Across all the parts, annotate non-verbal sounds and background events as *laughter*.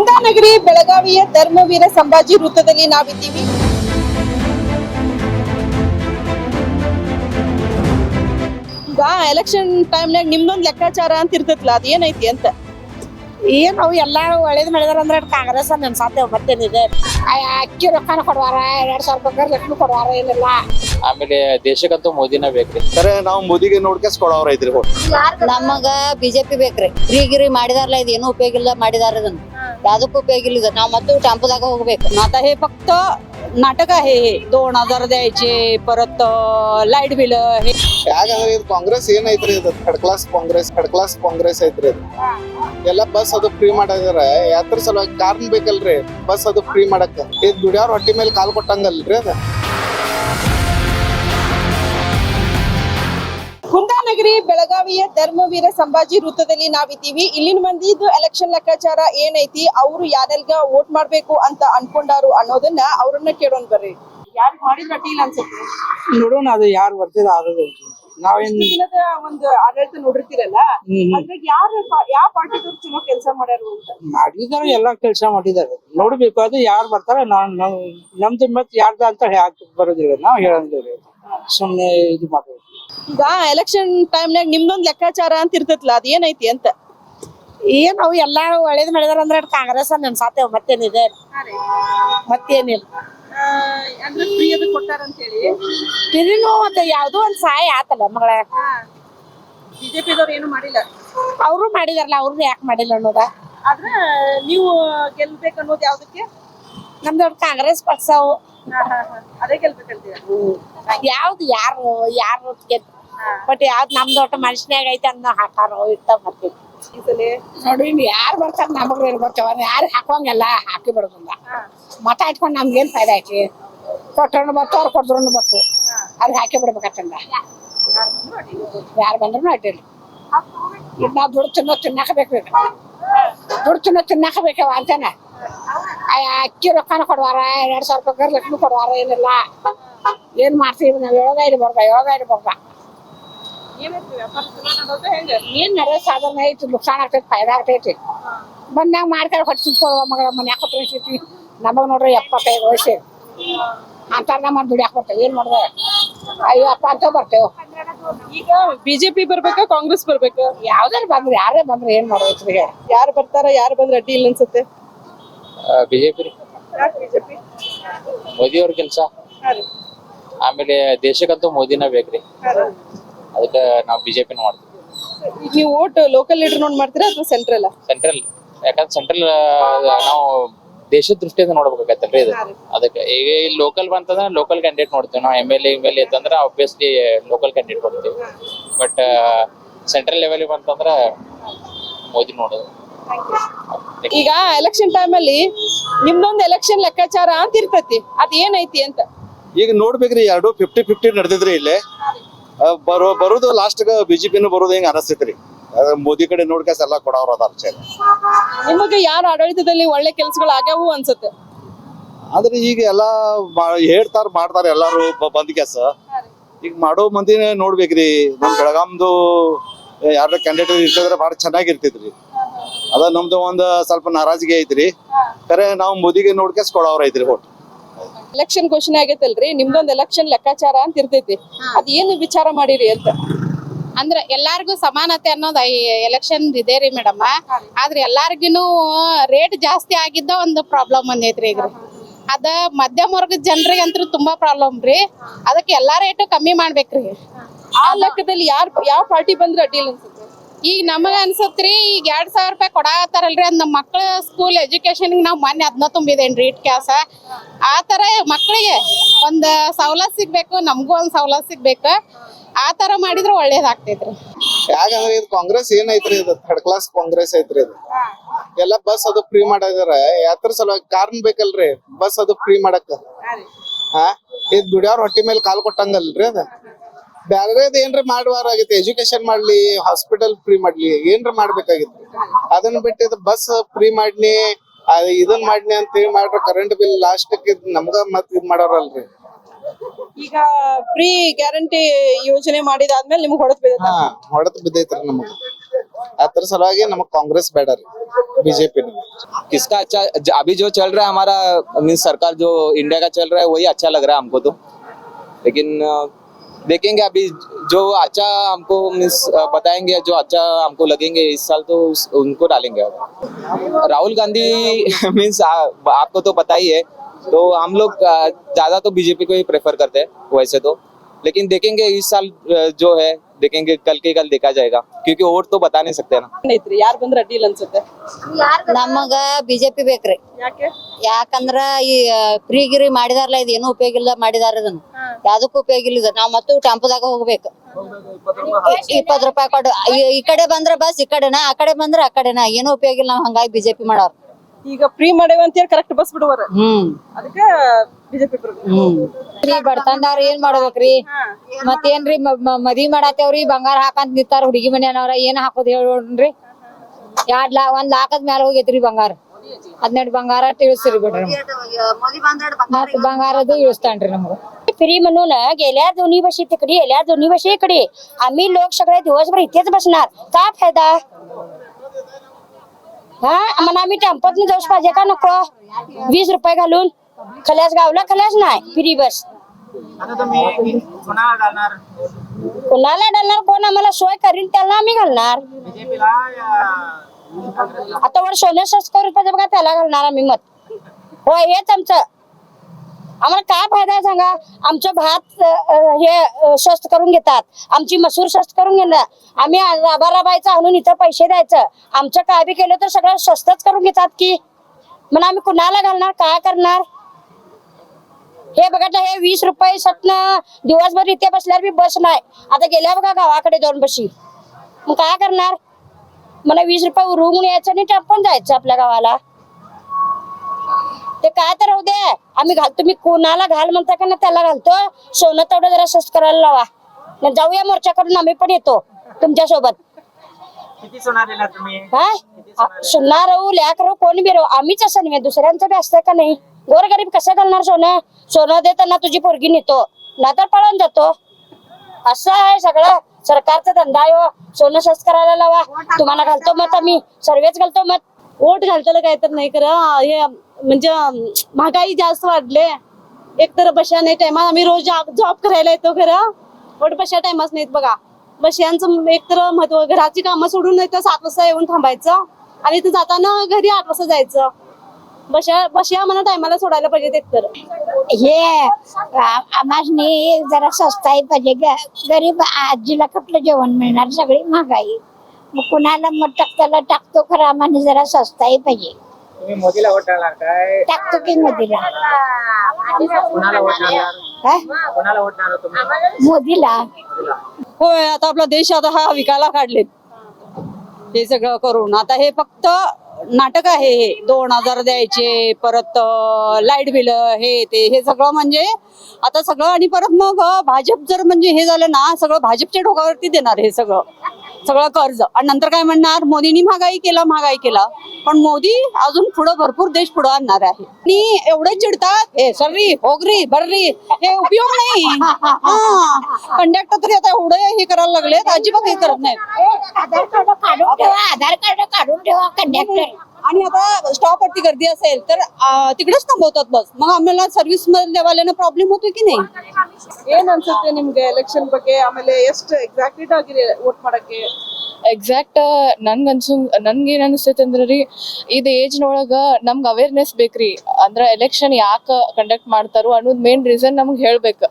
ಕುಂದಾನಗರಿ ಬೆಳಗಾವಿಯ ಧರ್ಮವೀರ ಸಂಭಾಜಿ ವೃತ್ತದಲ್ಲಿ ನಾವಿದ್ದೀವಿ. ಈಗ ಎಲೆಕ್ಷನ್ ಟೈಮ್ನಾಗ ನಿಮ್ದೊಂದು ಲೆಕ್ಕಾಚಾರ ಅಂತ ಇರ್ತೈತಲ್ಲ ಅದ್ ಏನೈತಿ ಅಂತ? ಏನ್ ಅವು ಎಲ್ಲಾರು ಒಳ್ಳೇದ್ ಮಾಡಿದಾರ ಅಂದ್ರೆ ಕಾಂಗ್ರೆಸ್ ನನ್ ಸಾಧ್ಯ ಮತ್ತೇನಿದೆ? ಅಕ್ಕಿ ರೊಕ್ಕನ ಕೊಡುವಾರ ಎರಡ್ ಸಾವಿರ ರೂಪಾಯಿ ಲಕ್ಷ್ಮಿ ಕೊಡುವಾರ ಏನಿಲ್ಲ. ಆಮೇಲೆ ದೇಶಕ್ಕಂತೂ ಮೋದಿನ ಬೇಕ್ರಿ. ಸರಿ ನಾವು ಮೋದಿಗೆ ನೋಡ್ಕೆಸ್ ಕೊಡವ್ರ ಐತ್ರಿ ನಮಗ ಬಿಜೆಪಿ ಬೇಕ್ರಿ. ಗಿರಿ ಮಾಡಿದಾರಲ್ಲ ಇದು ಏನು ಉಪಯೋಗ ಇಲ್ಲ ಮಾಡಿದಾರ ಇದನ್ನ ಯಾವ್ದಕ್ಕೂ ಉಪಯೋಗ ಇಲ್ಲ ಇದು ನಾವ್ ಮತ್ತು ಟೆಂಪೋದಾಗ ಹೋಗ್ಬೇಕು आता हे फक्त नाटक आहे हे दोन हजार द्यायचे परत लाईट बिल हे ಯಾಕಂದ್ರೆ ಇದು ಕಾಂಗ್ರೆಸ್ ಏನೈತ್ರಿ ಇದು third class Congress third class Congress ಐತ್ರಿ ಇದು ಎಲ್ಲ ಬಸ್ ಅದು ಫ್ರೀ ಮಾಡಿದಾರ ಯಾತ್ರ ಸಲುವಾಗಿ ಕಾರ್ನ್ ಬೇಕಲ್ರಿ ಬಸ್ ಅದು ಫ್ರೀ ಮಾಡಕ್ಕ ಇದು ದುಡಿಯೋರ್ ಹೊಟ್ಟಿ ಮೇಲೆ ಕಾಲ್ ಕೊಟ್ಟಂಗಲ್ರಿ ಅದ ಕುಂದಾನಗರಿ ಬೆಳಗಾವಿಯ ಧರ್ಮವೀರ ಸಂಭಾಜಿ ವೃತ್ತದಲ್ಲಿ ನಾವಿದ್ದೀವಿ. ಇಲ್ಲಿನ ಮಂದಿದು ಎಲೆಕ್ಷನ್ ಲೆಕ್ಕಾಚಾರ ಏನೈತಿ? ಅವರು ಯಾರೆಲ್ಗ ವೋಟ್ ಮಾಡ್ಬೇಕು ಅಂತ ಅನ್ಕೊಂಡಾರು ಅನ್ನೋದನ್ನ ಅವ್ರನ್ನ ಕೇಳೋಣ ಬರ್ರಿ. ಯಾರು ಮಾಡಿದ್ರ ಅಡ್ಡಿಲ್ಲ ಅನ್ಸುತ್ತೆ? ನೋಡೋಣ ಅದು ಯಾರು ಬರ್ತಿದ ಆಗೋದು ನಾವೇನ್ ದಿನದ ಒಂದು ಆಡಳಿತ ನೋಡಿರ್ತೀರಲ್ಲ ಅದ್ರಾಗ ಯಾರು ಯಾವ ಪಾರ್ಟಿದವ್ರು ಚಲೋ ಕೆಲಸ ಮಾಡ್ಯಾರು ಅಂತ? ಮಾಡಿದಾರೆ ಎಲ್ಲಾ ಕೆಲಸ ಮಾಡಿದಾರೆ. ನೋಡ್ಬೇಕು ಅದು ಯಾರು ಬರ್ತಾರ ನಾವ್ ನಮ್- ನಮ್ದು ಮತ್ ಯಾರ್ದ ಅಂತ ಯಾಕೆ ಬರೋದಿಲ್ಲ ನಾವ್ ಹೇಳಂಗಿಲ್ಲ. ಸುಮ್ನೆ ಇದು ಮಾಡ್ಬೇಕು. ಈಗ ಎಲೆಕ್ಷನ್ ಟೈಮ್ನಾಗ ನಿಮ್ದೊಂದ್ ಲೆಕ್ಕಾಚಾರ ಅಂತ ಇರ್ತೈತ್ಲ? ಅದ್ ಏನೈತಿ ಅಂತ? ಏನ್ ಅವು ಎಲ್ಲಾರು ಒಳ್ಳೇದ್ ಮಾಡಿದಾರ ಅಂದ್ರೆ ಕಾಂಗ್ರೆಸ್ ನನ್ ಸಾಧ್ಯ ಮತ್ತೇನಿದೆ ಮತ್ತೇನಿಲ್ಲ. ತಿರಿನು ಮತ್ತೆ ಯಾವ್ದೋ ಒಂದ್ ಸಹಾಯ ಆತಲ್ಲ ಮಗಳ. ಬಿಜೆಪಿದವ್ರು ಏನು ಮಾಡಿಲ್ಲ? ಅವರು ಮಾಡಿದಾರಲ್ಲ ಅವ್ರು ಯಾಕೆ ಮಾಡಿಲ್ಲ ಅನ್ನೋದ? ಆದ್ರೆ ನೀವು ಗೆಲ್ಬೇಕು ಅನ್ನೋದು ಯಾವ್ದಕ್ಕೆ? ನಮ್ದು ಕಾಂಗ್ರೆಸ್ ಪಕ್ಷ ಅವು. ಅದೇ ಯಾವ್ದು ಯಾರು ಯಾರು ಬಟ್ ಯಾವ್ದು ನಮ್ದು ಒಟ್ಟು ಮನುಷ್ಯನಾಗ ಐತೆ ಅನ್ನೋ ಹಾಕಾರ ಇರ್ತಾವ ಬರ್ತೀವಿ ಈ ಸಲ ಯಾರು ಬರ್ತಾರ ನಮಗ್ ಬರ್ತಾವ ಯಾರು ಹಾಕೋಂಗಲ್ಲ ಹಾಕಿ ಬಿಡೋದಿಲ್ಲ. ಮತ ಇಟ್ಕೊಂಡು ನಮ್ಗೇನ್ ಫೈದಾ ಐತಿ? ಕೊಟ್ಟರು ಬತ್ತು, ಅವ್ರು ಕೊಡ್ದ್ರು ಬತ್ತು. ಅವ್ರಿಗೆ ಹಾಕಿ ಬಿಡ್ಬೇಕಂದ ಯಾರು ಬಂದ್ರು ಅಡ್ಡಿಲ್ಲ. ಈಗ ನಾವು ದುಡ್ಡು ತಿನ್ನೋ ತಿನ್ನಾಕ ಬೇಕು ದುಡ್ಡು ತಿನ್ನೋ ತಿನ್ನಾಕ ಬೇಕವ ಅಂತಾನ. ಅಕ್ಕಿ ರೊಕ್ಕನ ಕೊಡುವಾರ ಎರಡು ಸಾವಿರ ರೂಪಾಯಿ ಲಕ್ಷ್ಮಿ ಕೊಡುವಾರ ಏನಿಲ್ಲ. ಏನ್ ಮಾಡ್ತೀವಿ ನಾವ್? ಹೇಳೋದ ಯೋಗ ಹೇಳೋದ ಇರ್ಬಾರ್ದ ಏನ್ ನಡೆಯ ಸಾಧನ ಐತಿ ನುಕ್ಸಾನ ಆಗ್ತೈತಿ ಫಾಯ್ದಾ ಆಗ್ತೈತಿ. ಬಂದಾಗ ಮಾಡ್ಕೊಂಡು ಹೊಟ್ಟೆ ಮಗಳ ಮನೆ ಹಾಕೋತೈತಿ ನಮಗ್ ನೋಡ್ರಿ ಎಪ್ಪತ್ತೈದು ವಯಸ್ಸು ಅಂತಾರ ನಮ್ಮ ದುಡಿಯಾಕ ಬರ್ತೇವೆ ಏನ್ ಮಾಡ್ದೆ? ಅಯ್ಯೋ ಅಪ್ಪ ಅಂತ ಬರ್ತೇವೆ. ಈಗ ಬಿಜೆಪಿ ಬರ್ಬೇಕಾ ಕಾಂಗ್ರೆಸ್ ಬರ್ಬೇಕಾ? ಯಾವ್ದಾರು ಬಂದ್ರೆ ಯಾರೇ ಬಂದ್ರೆ ಏನ್ ಮಾಡ್ಬೇಕ್ರಿ ಯಾರು ಬರ್ತಾರ ಯಾರು ಬಂದ್ರೆ ಅಡ್ಡಿ ಇಲ್ಲ ಅನ್ಸುತ್ತೆ? ಬಿಜೆಪಿ ರೀ. ಬಿಜೆಪಿ? ಮೋದಿ ಅವ್ರ ಕೆಲಸ ಆಮೇಲೆ ದೇಶಕ್ಕಂತೂ ಮೋದಿನ ಬೇಕ್ರಿ. ಅದಕ್ಕೆ ನಾವು ಬಿಜೆಪಿನ ಮಾಡ್ತೀವಿ. ನೀವು ವೋಟ್ ಲೋಕಲ್ ಲೀಡರ್ ನೋಡ್ ಮಾಡ್ತೀರಾ ಅಥವಾ ಸೆಂಟ್ರಲ್ ಸೆಂಟ್ರಲ್ ಯಾಕಂದ್ರೆ ಸೆಂಟ್ರಲ್ ನಾವು ದೇಶದ ದೃಷ್ಟಿಯಿಂದ ನೋಡ್ಬೇಕಾಗತ್ತಲ್ರಿ ಇದು. ಅದಕ್ಕೆ ಈಗ ಇಲ್ಲಿ ಲೋಕಲ್ ಬಂತಂದ್ರೆ ಲೋಕಲ್ ಕ್ಯಾಂಡಿಡೇಟ್ ನೋಡ್ತೀವಿ. ನಾವು M L A M L A ಅಂತಂದ್ರೆ ಆಬ್ವಿಯಸ್ಲಿ ಲೋಕಲ್ ಕ್ಯಾಂಡಿಡೇಟ್ ಕೊಡ್ತೀವಿ. ಬಟ್ ಸೆಂಟ್ರಲ್ ಲೆವೆಲ್ ಬಂತಂದ್ರೆ ಮೋದಿ ನೋಡೋದು. ಈಗ ಎಲೆಕ್ಷನ್ ಟೈಮ್ ಅಲ್ಲಿ ನಿಮ್ದೊಂದು ಎಲೆಕ್ಷನ್ ಲೆಕ್ಕಾಚಾರ ಅಂತ ಇರ್ತತಿ. ಅದ್ ಏನೈತಿ ಅಂತ? ಈಗ ನೋಡ್ಬೇಕ್ರಿ ಎರಡು ಫಿಫ್ಟಿ ಫಿಫ್ಟಿ ನಡೆದಿದ್ರಿ ಇಲ್ಲಿ. ಬರೋ ಬರೋದು ಲಾಸ್ಟ್ ಬಿಜೆಪಿನು ಬರೋದು ಹಿಂಗ ಅನಸ್ತೈತ್ರಿ? ಮೋದಿ ಕಡೆ ನೋಡ್ಕೆಸ್ ಎಲ್ಲ ಕೊಡೋರು ಅದಾರ ನಿಮಗೆ ಯಾರ ಆಡಳಿತದಲ್ಲಿ ಒಳ್ಳೆ ಕೆಲಸಗಳು ಆಗ್ಯಾವು ಅನ್ಸುತ್ತೆ? ಆದ್ರೆ ಈಗ ಎಲ್ಲಾ ಹೇಳ್ತಾರ ಮಾಡ್ತಾರ ಎಲ್ಲಾರು ಬಂದ್ ಕೆಸ ಈಗ ಮಾಡೋ ಮಂದಿನೇ ನೋಡ್ಬೇಕ್ರಿ. ನಮ್ ಬೆಳಗಾಮ್ದು ಯಾರ ಕ್ಯಾಂಡಿಡೇಟ್ ಇರ್ತದ್ರ ಬಹಳ ಚೆನ್ನಾಗಿರ್ತಿದ್ರಿ ಅದ ನಮ್ದು ಒಂದ್ ಸ್ವಲ್ಪ ನಾರಾಜಿಗೆ ಐತ್ರಿ. ಖರೆ ನಾವು ಮೋದಿಗೆ ನೋಡ್ಕೆಸ್ ಐತ್ರಿ ಹೋಟ್ ಎಲೆಕ್ಷನ್ ಘೋಷಣೆ ಆಗೈತಲ್ರಿ ನಿಮ್ದೊಂದ್ ಎಲೆಕ್ಷನ್ ಲೆಕ್ಕಾಚಾರ ಅಂತ ಇರ್ತೈತಿ. ಅದ್ ಏನು ವಿಚಾರ ಮಾಡಿರಿ ಅಂತ? ಅಂದ್ರ ಎಲ್ಲಾರ್ಗು ಸಮಾನತೆ ಅನ್ನೋದು ಎಲೆಕ್ಷನ್ ಇದೆ ರೀ ಮೇಡಮ್. ಆದ್ರೆ ಎಲ್ಲಾರ್ಗಿನು ರೇಟ್ ಜಾಸ್ತಿ ಆಗಿದ್ದ ಒಂದು ಪ್ರಾಬ್ಲಮ್ ಬಂದೈತ್ರಿ ಈಗ ಅದ ಮಧ್ಯಮ ವರ್ಗದ ಜನರಿಗೆ ಅಂತ ತುಂಬಾ ಪ್ರಾಬ್ಲಮ್ ರೀ. ಅದಕ್ಕೆ ಎಲ್ಲಾ ರೇಟು ಕಮ್ಮಿ ಮಾಡ್ಬೇಕ್ರಿ. ಆ ಲೆಕ್ಕದಲ್ಲಿ ಯಾರ್ ಯಾವ ಪಾರ್ಟಿ ಬಂದ್ರೆ ಅಡ್ಡಿ ಇಲ್ಲ ಅನ್ಸುತ್ತೆ. ಈಗ ನಮಗ ಅನ್ಸತ್ರಿ, ಈಗ ಎರಡ್ ಸಾವಿರ ರೂಪಾಯಿ ಕೊಡಾತಾರಲ್ರಿ ಅದ್ ನಮ್ಮ ಮಕ್ಳ ಸ್ಕೂಲ್ ಎಜುಕೇಶನ್ ನಾವ್ ಮೊನ್ನೆ ಅದನ್ನ ತುಂಬಿದೇನ್ರಿ ಇಟ್ ಕ್ಯಾಸ. ಆ ತರ ಮಕ್ಳಿಗೆ ಒಂದ್ ಸವಲತ್ ಸಿಗ್ಬೇಕು, ನಮಗೂ ಒಂದ್ ಸವಲತ್ ಸಿಗ್ಬೇಕು. ಆ ತರ ಮಾಡಿದ್ರೆ ಒಳ್ಳೇದಾಗ್ತೈತ್ರಿ. ಯಾಕಂದ್ರೆ ಇದು ಕಾಂಗ್ರೆಸ್ ಏನೈತ್ರಿ ಇದು? ಥರ್ಡ್ ಕ್ಲಾಸ್ ಕಾಂಗ್ರೆಸ್ ಐತ್ರಿ ಇದು. ಎಲ್ಲ ಬಸ್ ಅದು ಫ್ರೀ ಮಾಡಿದಾರ ಯಾತ್ರ ಸಲುವಾಗಿ ಕಾರ್ನ್ ಬೇಕಲ್ರಿ ಬಸ್ ಅದು ಫ್ರೀ ಮಾಡಕ್. ಹಾ ಇದು ದುಡಿಯೋರ್ ಹೊಟ್ಟಿ ಮೇಲೆ ಕಾಲ್ ಕೊಟ್ಟಂಗಲ್ರಿ ಅದ. ಬ್ಯಾರೇದ್ ಏನ್ರ ಮಾಡುವಾರಾಗಿತ್ತು ಎಜುಕೇಶನ್ ಮಾಡ್ಲಿ ಹಾಸ್ಪಿಟಲ್ ಫ್ರೀ ಮಾಡ್ಲಿ ಏನ್ರ ಮಾಡ್ಬೇಕಾಗಿತ್ತು ಅದನ್ನ ಬಿಟ್ಟು ಇದು ಬಸ್ ಫ್ರೀ ಮಾಡ್ನಿ ಅದ್ ಇದನ್ ಮಾಡ್ನಿ ಅಂತ ಹೇಳಿ ಮಾಡ್ರ ಕರೆಂಟ್ ಬಿಲ್ ಲಾಸ್ಟ್ ನಮ್ಗ ಮತ್ ಇದ್ ಮಾಡೋರಲ್ರಿ ಈಗ ಫ್ರೀ ಗ್ಯಾರಂಟಿ ಯೋಜನೆ ಮಾಡಿದಾದ್ಮೇಲೆ ನಿಮ್ಗೆ ಹೊಡೆದ್ ಬೀಳುತ್ತೆ ಹಾ ಹೊಡೆತ್ ಬಿದ್ದೈತ್ರಿ ನಮಗ ಅದ್ರ ಸಲುವಾಗಿ ನಮಗ್ ಕಾಂಗ್ರೆಸ್ ಬೇಡ ರೀ ಬಿಜೆಪಿ किसका अच्छा ज- अभी जो चल रहा है हमारा मीन्स सरकार जो इंडिया का चल रहा है वही अच्छा लग रहा है हमको तो लेकिन अ, देखेंगे अभी जो अच्छा हमको बताएँगे जो अच्छा हमको लगेंगे इस साल तो उस, उनको डालेंगे राहुल गांधी *laughs* मीन्स आपको तो पता ही है तो हम लोग ज़्यादा तो बीजेपी को ही प्रेफर करते हैं वैसे तो। लेकिन देखेंगे इस साल जो है देखेंगे कल के कल देखा जाएगा क्योंकि वोट तो बता नहीं सकते ना ಐತ್ರಿ ಯಾರ್ ಬಂದ್ರ ಅಡ್ಡಿಲ್ಲ ಅನ್ಸುತ್ತೆ ನಮಗ ಬಿಜೆಪಿ ಬೇಕ್ರಿ ಯಾಕೆ ಯಾಕಂದ್ರ ಈ ಫ್ರೀ ಗಿರಿ ಮಾಡಿದಾರಲ್ಲ ಇದು ಏನು ಉಪಯೋಗ ಇಲ್ಲ ಮಾಡಿದಾರ ಇದನ್ನ ಯಾವ್ದಕ್ಕೂ ಉಪಯೋಗ ಇಲ್ಲ ಇದು ನಾವ್ ಮತ್ತು ಟೆಂಪೋದಾಗ ಹೋಗ್ಬೇಕು ಇಪ್ಪತ್ ರೂಪಾಯಿ ಕೊಡು ಈ- ಈ ಕಡೆ ಬಂದ್ರ ಬಸ್ ಈ ಕಡೆನಾ ಆ ಕಡೆ ಬಂದ್ರ ಆ ಕಡೆನಾ ಏನು ಉಪಯೋಗ ಇಲ್ಲ ನಾವ್ ಹಂಗಾಗಿ ಬಿಜೆಪಿ ಮಾಡೋರ್ ಈಗ ಫ್ರೀ ಮಾಡೇವ ಅಂತೇಳಿ ಕರೆಕ್ಟ್ ಬಸ್ ಬಿಡುವರ ಹ್ಮ್ ಅದಕ್ಕೆ ಬಿಜೆಪಿ ಹ್ಮ್ ರೀ ಬಡತನದವ್ರ ಏನ್ ಮಾಡ್ಬೇಕ್ರಿ ಮತ್ತೇನ್ರಿ ಮ- ಮ- ಮದ್ವಿ ಮಾಡತ್ತೇವ್ರಿ ಬಂಗಾರ ಹಾಕಂತ ನಿಂತಾರ ಹುಡುಗಿ ಮನ್ಯಾನವ್ರ ಏನ್ ಹಾಕೋದ್ ಹೇಳ್ರಿ ಎರಡ್ ಲಾ ಒಂದ್ ಲಾಖದ ಮ್ಯಾಲ ಹೋಗೈತ್ರಿ ಬಂಗಾರ ಹದಿನೆಂಟು ಬಂಗಾರ ತಿಳಿಸ್ರಿ ಬಿಡ್ರಿ ಮತ್ ಬಂಗಾರದು इळस्तांड्री नमग फ्री म्हणून गेल्या दोन्ही बशी तिकडे गेल्या दोन्ही बशी इकडे आम्ही लोक सगळे दिवसभर इथेच बसणार का फायदा हा आम्हाला आम्ही टेम्पोत जाऊच पाहिजे का नको? वीस रुपये घालून. खल्यास गावला खल्यास नाही. फ्री बस. कुणाला डालणार कोण आम्हाला सोय करीन त्याला आम्ही घालणार. आता वर सोने सस्कर रुपयाचं बघा त्याला घालणार आम्ही मत. होय हेच आमचं. आम्हाला काय फायदा आहे सांगा? आमचं भात हे स्वस्त करून घेतात. आमची मसूर स्वस्त करून घेणार. आम्ही राबा राबायचं आणून इथं पैसे द्यायचं. आमचं काय बी केलं तर सगळं स्वस्तच करून घेतात की. मग आम्ही कुणाला घालणार? काय करणार? हे बघा हे वीस रुपये सटनं दिवसभर इथे बसल्यावर बी बस नाही. आता गेल्या बघा गावाकडे दोन बशी. मग काय करणार? मला वीस रुपये उरवून यायचं आणि टापून जायचं आपल्या गावाला. ते काय तर होऊ दे. आम्ही घाल तुम्ही कोणाला घाल म्हणता का ना त्याला घालतो. सोनं तेवढं जरा स्वस्त करायला लावा. जाऊया मोर्चा करून आम्ही पण येतो तुमच्यासोबत काय? सुनणार राहू लॅक राहू कोणी बी राहू आम्हीच असं नाही दुसऱ्यांचं बी असतं का नाही? गोरगरीब कसं घालणार सोनं? सोनं देताना तुझी पोरगी नेतो. नातर पळून जातो. असं आहे सगळं. सरकारचा धंदा आहे हो. सोनं स्वस्त करायला लावा. तुम्हाला घालतो मत आम्ही. सर्वेच घालतो मत. वोट घालताना काय तर नाही खरं हे म्हणजे महागाई जास्त वाढले. एक तर बशा नाही टायमा आम्ही रोज जॉब करायला येतो खरं वोट बशा टायमाच नाहीत बघा. बशयांचं एक तर महत्त्व घराची कामं सोडून नाही तर सात वाजता येऊन थांबायचं. आणि इथं जाताना घरी आठ वाजता जायचं. बशा बशा मला टायमाला सोडायला पाहिजेत एक तर हे आम्हाला जरा स्वस्ताही पाहिजे. गरीब आजीला कुठलं जेवण मिळणार? सगळी महागाई. मग कुणाला मग टाकताला टाकतो खरं आम्हाला जरा स्वस्ताही पाहिजे. मोदीला वोट टाकणार काय? टाकतो की मोदीला कोणाला वोट काय? कोणाला वोट तुम्ही? मोदीला होय आता आपला देश आता हा विकायला काढलेत. हे सगळं करून. आता हे फक्त नाटक आहे हे. दोन हजार द्यायचे परत लाइट बिल हे ते हे सगळं म्हणजे आता सगळं आणि परत मग अं, भाजप जर म्हणजे हे झालं ना सगळं भाजपच्या डोक्यावरती देणार हे सगळं. सगळं कर्ज. आणि नंतर काय म्हणणार? मोदींनी महागाई केला महागाई केला. पण मोदी अजून पुढं भरपूर देश पुढं आणणार आहे. आणि एवढे चिडतात हे सर्री होगरी भर्री हे उपयोग नाही. कंडक्टर तरी आता एवढं हे करायला लागलेत अजिबात हे करत नाहीत. आधार कार्ड काढून ठेवा आधार कार्ड काढून ठेवा कंडक्टर आणि आता स्टॉप वरती गर्दी असेल तर ಆ, ತಿಕಡೆಸ್ थांबवतात बस मग आम्हाला ಸರ್ವಿಸ್ ಲೆವೆಲ್ ಪ್ರಾಬ್ಲಮ್ ಹೋಗ್ತು ಕಿ नहीं ಏನ್ ಅನ್ಸುತ್ತೆ ನಿಮ್ಗೆ ಎಲೆಕ್ಷನ್ ಬಗ್ಗೆ ಆಮೇಲೆ ಎಷ್ಟು ಎಕ್ಸಾಕ್ಟ್ ಆಗಿರಿ ವೋಟ್ ಮಾಡಕ್ಕೆ ಎಕ್ಸಾಕ್ಟ್ ನನ್ಗ ಅನ್ಸು ನನ್ಗೇನ್ ಅನಿಸ್ತೈತೆ ಅಂದ್ರೆ ರೀ ಇದು ಏಜ್ನೊಳಗ ನಮ್ಗೆ ಅವೇರ್ನೆಸ್ ಬೇಕ್ರಿ ಅಂದ್ರ ಎಲೆಕ್ಷನ್ ಯಾಕೆ ಕಂಡಕ್ಟ್ ಮಾಡ್ತಾರೋ ಅನ್ನೋದು ಮೇನ್ ರೀಸನ್ ನಮ್ಗೆ ಹೇಳ್ಬೇಕು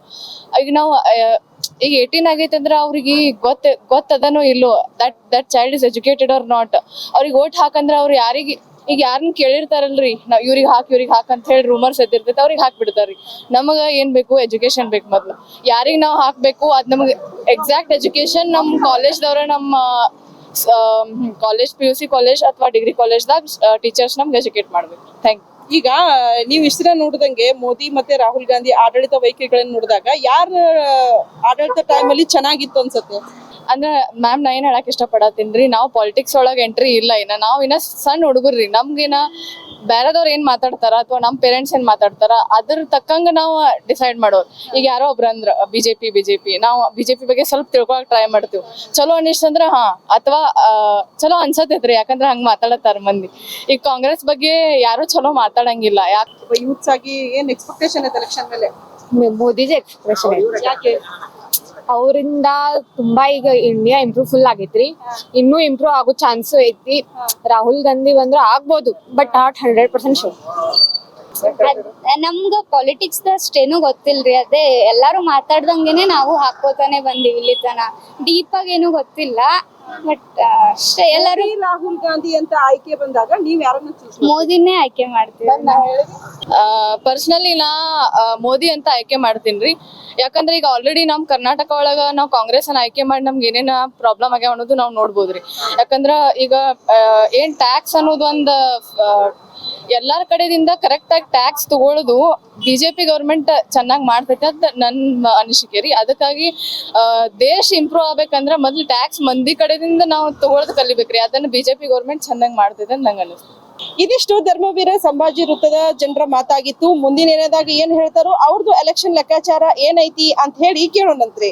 ಈಗ ನಾವು ಈಗ ಏಯ್ಟೀನ್ ಆಗೈತೆ ಅಂದ್ರೆ ಅವ್ರಿಗೆ ಗೊತ್ತ, ಗೊತ್ತದನೋ ಇಲ್ಲೋ that that child is educated or not ಅವ್ರಿಗೆ ಓಟ್ ಹಾಕಂದ್ರೆ ಅವ್ರು ಯಾರಿಗೆ, ಈಗ ಯಾರನ್ನ ಕೇಳಿರ್ತಾರಲ್ರಿ, ನಾವ್ ಇವ್ರಿಗೆ ಹಾಕಿ, ಇವ್ರಿಗೆ ಹಾಕ್ ಅಂತ ಹೇಳಿ ರೂಮರ್ಸ್ ಎದ್ದಿರ್ತೈತೆ, ಅವ್ರಿಗೆ ಹಾಕ್ಬಿಡ್ತಾರ್ರಿ. ನಮಗ ಏನ್ ಬೇಕು? ಎಜುಕೇಶನ್ ಬೇಕು ಮೊದ್ಲು. ಯಾರಿಗ್ ನಾವ್ ಹಾಕ್ಬೇಕು? ಅದ್ ನಮ್ಗೆ ಎಕ್ಸಾಕ್ಟ್ ಎಜುಕೇಶನ್ ನಮ್ ಕಾಲೇಜ್ದವ್ರ ನಮ್ಮ college P U C college ಅಥವಾ ಡಿಗ್ರಿ ಕಾಲೇಜ್ದಾಗ ಟೀಚರ್ಸ್ ನಮ್ಗೆ ಎಜುಕೇಟ್ ಮಾಡ್ಬೇಕು. ಥ್ಯಾಂಕ್ ಈಗ ನೀವು ಇಷ್ಟ ನೋಡಿದಂಗೆ ಮೋದಿ ಮತ್ತೆ ರಾಹುಲ್ ಗಾಂಧಿ ಆಡಳಿತ ವೈಖರಿಗಳನ್ನ ನೋಡಿದಾಗ ಯಾರ ಆಡಳಿತ ಟೈಮಲ್ಲಿ ಚೆನ್ನಾಗಿತ್ತು ಅನ್ಸುತ್ತೆ? ಅಂದ್ರೆ ಮ್ಯಾಮ್ ನಾ ಏನ್ ಹೇಳಕ್ ಇಷ್ಟಪಡತ್ತೀನ್ರಿ? ನಾವು ಪಾಲಿಟಿಕ್ಸ್ ಒಳಗೆ ಎಂಟ್ರಿ ಇಲ್ಲ ಇನ್ನ. ನಾವ್ ಇನ್ನ ಸಣ್ಣ ಹುಡುಗರ್ರಿ. ನಮ್ಗಿನ ಬೇರೆದವ್ರು ಏನ್ ಮಾತಾಡ್ತಾರ ಅಥವಾ ನಮ್ ಪೇರೆಂಟ್ಸ್ ಏನ್ ಮಾತಾಡ್ತಾರ ಅದ್ರ ತಕ್ಕಂಗ ನಾವು ಡಿಸೈಡ್ ಮಾಡೋರು. ಈಗ ಯಾರೋ ಒಬ್ರ ಅಂದ್ರ ಬಿಜೆಪಿ ಬಿಜೆಪಿ ನಾವು ಬಿಜೆಪಿ ಬಗ್ಗೆ ಸ್ವಲ್ಪ ತಿಳ್ಕೊಳಕ್ ಟ್ರೈ ಮಾಡ್ತೀವಿ. ಚಲೋ ಅನಿಸ್ತಂದ್ರ ಹಾ ಅಥವಾ ಚಲೋ ಅನ್ಸತೈತ್ರಿ ಯಾಕಂದ್ರ ಹಂಗ ಮಾತಾಡತ್ತಾರ ಮಂದಿ. ಈಗ ಕಾಂಗ್ರೆಸ್ ಬಗ್ಗೆ ಯಾರು ಚಲೋ ಮಾತಾಡಂಗಿಲ್ಲ. ಯಾಕೆ ಯೂತ್ಸ್ ಆಗಿ ಏನ್ ಎಕ್ಸ್ಪೆಕ್ಟೇಷನ್ ಐತೆ ಎಲೆಕ್ಷನ್ ಮೇಲೆ? ಮೋದಿಜಿ ಎಕ್ಸ್ಪ್ರೆಷನ್ ಯಾಕೆ? ಅವರಿಂದ ತುಂಬಾ ಈಗ ಇಂಡಿಯಾ ಇಂಪ್ರೂವ್ ಫುಲ್ ಆಗೈತ್ರಿ. ಇನ್ನೂ ಇಂಪ್ರೂವ್ ಆಗೋ ಚಾನ್ಸ್ ಐತಿ. ರಾಹುಲ್ ಗಾಂಧಿ ಬಂದ್ರೆ ಆಗ್ಬೋದು but not hundred percent sure ನಮ್ಗ ಪಾಲಿಟಿಕ್ಸ್ ಅಷ್ಟೇನು ಗೊತ್ತಿಲ್ರಿ. ಅದೇ ಎಲ್ಲಾರು ಮಾತಾಡ್ದಂಗೆನೆ ನಾವು ಹಾಕೋತಾನೆ ಬಂದಿವಿ ಇಲ್ಲಿ ತನ ಡೀಪ್ ಆಗಿ ಏನು ಗೊತ್ತಿಲ್ಲ. ಬಟ್ ಅಷ್ಟೇ ಎಲ್ಲರೂ ರಾಹುಲ್ ಗಾಂಧಿ ಅಂತ ಆಯ್ಕೆ ಬಂದಾಗ ನೀವ್ ಯಾರನ್ನ ಚೂಸ್ ಮೋದಿನೇ ಆಯ್ಕೆ ಮಾಡ್ತೀವಿ. ಪರ್ಸನಲಿ ನಾ ಮೋದಿ ಅಂತ ಆಯ್ಕೆ ಮಾಡ್ತೀನಿ ಯಾಕಂದ್ರೆ ಈಗ ಆಲ್ರೆಡಿ ನಮ್ ಕರ್ನಾಟಕ ಒಳಗ ನಾವ್ ಕಾಂಗ್ರೆಸ್ ಅನ್ನ ಆಯ್ಕೆ ಮಾಡಿ ನಮ್ಗೆ ಏನೇನ ಪ್ರಾಬ್ಲಮ್ ಆಗ್ಯಾವ ಅನ್ನೋದು ನಾವು ನೋಡ್ಬೋದ್ರಿ. ಯಾಕಂದ್ರ ಈಗ ಆ, ಏನ್ ಟ್ಯಾಕ್ಸ್ ಅನ್ನೋದು ಒಂದ್ ಎಲ್ಲಾರ ಕಡೆಯಿಂದ ಕರೆಕ್ಟ್ ಆಗಿ ಟ್ಯಾಕ್ಸ್ ತಗೊಳ್ಳೋದು ಬಿಜೆಪಿ ಗೌರ್ಮೆಂಟ್ ಚೆನ್ನಾಗಿ ಮಾಡ್ತೈತೆ ಅಂತ ನನ್ನ ಅನಿಸಿಕೆ ರೀ ಅದಕ್ಕಾಗಿ ದೇಶ ಇಂಪ್ರೂವ್ ಆಗ್ಬೇಕಂದ್ರೆ ಮೊದಲು ಟ್ಯಾಕ್ಸ್ ಮಂದಿ ಕಡೆಯಿಂದ ನಾವು ತಗೊಳ್ಳೋದು ಕಲಿಬೇಕ್ರಿ. ಅದನ್ನ ಬಿಜೆಪಿ ಗೌರ್ಮೆಂಟ್ ಚೆನ್ನಾಗಿ ಮಾಡ್ತೈತೆ ಅಂತ ನಂಗೆ ಅನಿಸ್ತದೆ ಇದಿಷ್ಟು ಧರ್ಮವೀರ ಸಂಭಾಜಿ ವೃತ್ತದ ಜನರ ಮಾತಾಗಿತ್ತು. ಮುಂದಿನ ಏನಾದಾಗ ಏನ್ ಹೇಳ್ತಾರೋ ಅವ್ರದ್ದು ಎಲೆಕ್ಷನ್ ಲೆಕ್ಕಾಚಾರ ಏನೈತಿ ಅಂತ ಹೇಳಿ ಕೇಳೋಣಂತ್ರಿ.